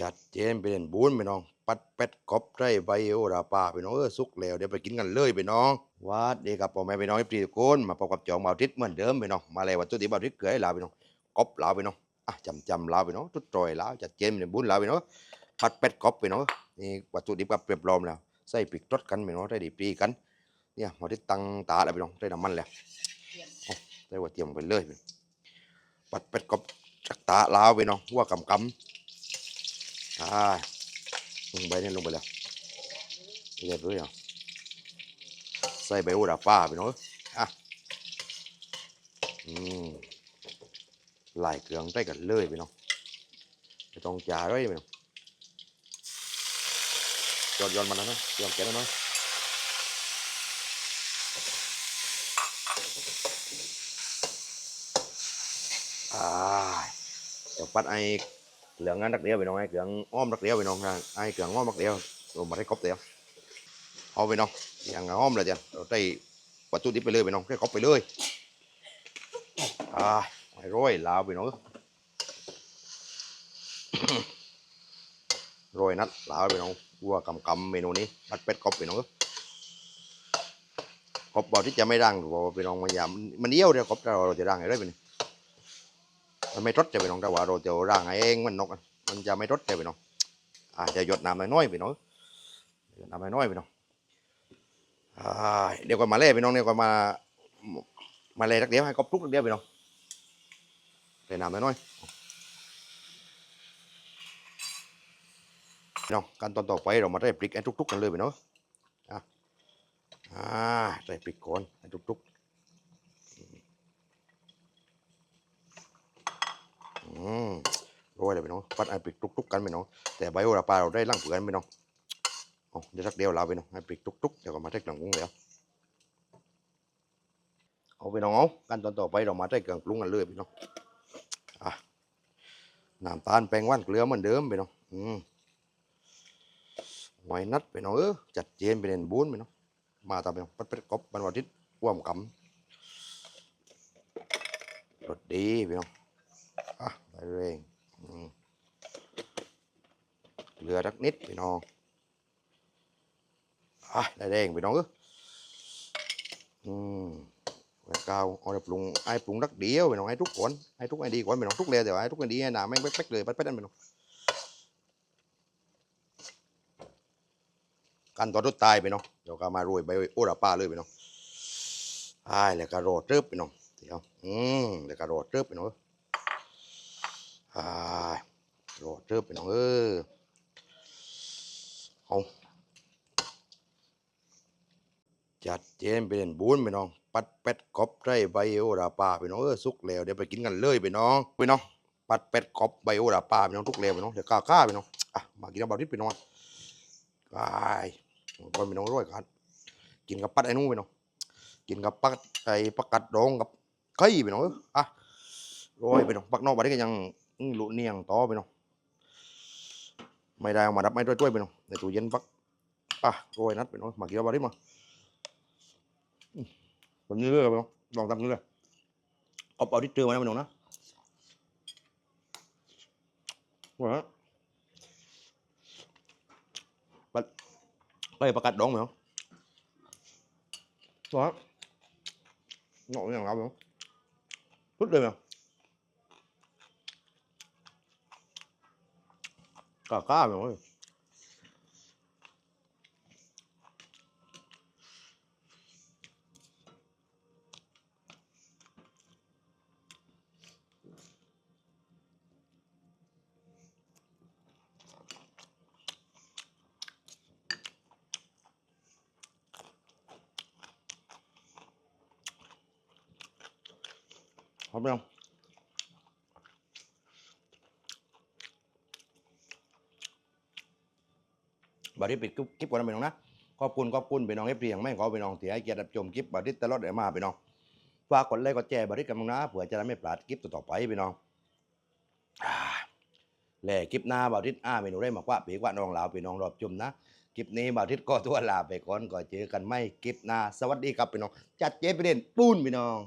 จัดเจนไปเล่นบุญไปน้อง ปัดเป็ดกบไรใบโอราปาไปน้องเออสุกแล้วเดี๋ยวไปกินกันเลยไปน้องวัดดีครับพ่อแม่ไปน้องพี่ทุกนมาพบกับจองเบาทิศเหมือนเดิมไปน้องมาเลยวัตถุดิบเบาทิศเกลือให้ลาไปน้องกบลาไปน้องอะจำจำลาไปน้องทุกตรอยลาจัดเจนไปเล่นบุญลาไปน้องปัดเป็ดกบไปน้องนี่วัตถุดิบกับเปรียบรอมแล้วใส่พริกรสกันไปน้องได้ดีปีกัน เนี่ยหมอที่ตังตาแล้วไปน้องได้น้ำมันแล้วได้ว่าเตรียมไปเลยปัดเป็ดกบจักตาลาวไปน้องว่ากำกำ ลงไปเนี่ยลงไปแล้วเรียบร้อยอะใส่ใบโหระพาไปเนาะอะอืมไล่เครื่องได้กันเลยไปเนาะไม่ต้องจ่าด้วยไปเนาะย้อนย้อนมาแล้วนะย้อนแกแล้วเนาะอ่าเดี๋ยวปัดไอ้ เหลืองงั้นรักเดียวไปน้องไอ้เหลืองอ้อมรักเดียวไปน้องนะไอ้เหลืองอ้อมรักเดียวรวมมาได้ครบเดียวเอาไปน้องอย่างอ้อมเลยจ้ะเราได้วัตถุดิบไปเลยไปน้องได้ครบไปเลยอ่าไอ้ร้อยลาวไปน้องโรยนัดลาวไปน้องวัวกำกำเมนูนี้ผัดเป็ดครบไปน้องครบบอกที่จะไม่ดังหรือว่าไปน้องมันยามมันเยี่ยวเดียวครบเราเราจะดังไงได้เป็น มันไม่รสจะไปน้องแต่ว่าเราจะร่างเองมันนกมันจะไม่รสจะไปน้องอาจจะหยดน้ำน้อยๆไปน้องหยดน้ำน้อยๆไปน้องอ่าเดี๋ยวก่อนมาเล่ไปน้องเดี๋ยวก่อนมามาเล่สักเดียวให้กบทุกสักเดียวไปน้องเล่น้ำน้อยๆน้องการตอนต่อไปเรามาได้พริกไอ้ทุกๆกันเลยไปน้องอะอ่าใส่พริกก่อนไอ้ทุกๆ อืมโรยเลยไปน้องปัดไอ้ปริกตุกๆกันไปน้องแต่ใบโหระพาเราได้ล่างเผือนไปน้องเดี๋ยวสักเดียวเราไปน้องไอ้ปริกตุกๆเดี๋ยวก็มาใช้เครื่องปรุงแล้วเอาไปน้องเอากันตอนต่อไปเรามาใช้เครื่องปรุงกันเลยไปน้องอะน้ำตาลแป้งว่านเกลือเหมือนเดิมไปน้องอืมหอยนัดไปน้องเออจัดเจนไปเล่นบุญไปน้องมาตามไปน้องปัดเป็ดกบบันวันอาทิตว่วมกำรสดีไปน้อง อะไปเร่อืมเหลือสักนิดพี่น้องอะได้แดงพี่น้องเอออืมไว้กาเอาไปปรุงไอ้ปรุงรักเดียวพี่น้องไอ้ทุกคนไอ้ทุกไอ้ดีก่อนพี่น้องทุกเลยเดี๋ยวไอ้ทุกไอ้ดีไอ้หนาแม่งเป๊กๆเลยเป๊กๆนั่นพี่น้องกันตอนทุกตายไปน้องเดี๋ยวก็มาโรยใบโอราป้าเลยพี่น้องไอ้แล้วก็โรดเติบพี่น้องเดี๋ยวอืมแล้วก็โรดเติบพี่น้อง อ่าโหลดเริ่มไปน้องเออเอาจัดเจนไปเล่นบุญไปน้อง ปัดเป็ดกบไรใบโอราปาไปน้องเออสุกแล้วเดี๋ยวไปกินกันเลยไปน้องไปน้องปัดเป็ดกบใบโอราปาไปน้องทุกแล้วไปน้องเดี๋ยวกล้ากล้าไปน้องอะมากินน้ำบาดิบไปน้องไปบอลไปน้องร้อยกันกินกับปัดไอ้นู้นไปน้องกินกับปัดไอ้ปักกัดดองกับไข่ไปน้องเอออะโรยไปเนาะปักนอกบัดนี้ก็ยัง ลุเนียงต่อไปเนาะไม่ได้เอามาดับไม่ด้วยด้วยไปเนาะในตู้เย็นปักอะโรยนัดไปเนาะมาเกินเอาบัดนี้มาอื้อแบบนี้เลยไปเนาะลองทำนี้เลยเอาเอาที่เจอมาแล้วไปเนาะนะว่าฮะปัดไปประกาศดองไปเนาะว่าฮะหน่อยอย่างเราไปเนาะพุดเลยไปเนาะ กล้ากล้าไปเว้ยพร้อมยัง บาริปิดคลิปก่อนนะพี่น้องนะขอบคุณขอบคุณพี่น้องเอฟซีอย่างไม่ขอพี่น้องที่ให้เกียรติรับชมคลิปบาริตลอดเดี๋ยวมาพี่น้องฝากกดไลค์กดแชร์บาริกันมึงนะเผื่อจะได้ไม่พลาดคลิปต่อไปพี่น้องแหล่คลิปหน้าบาริตอ้าเมนูได้มากกว่าปีกว่าน้องลาวพี่น้องรอบชมนะคลิปนี้บาริตก็ทั่วลาไปก่อนก่อนเจอกันไม่คลิปหน้าสวัสดีครับพี่น้องจัดเจ๊ไปเด่นปูนพี่น้อง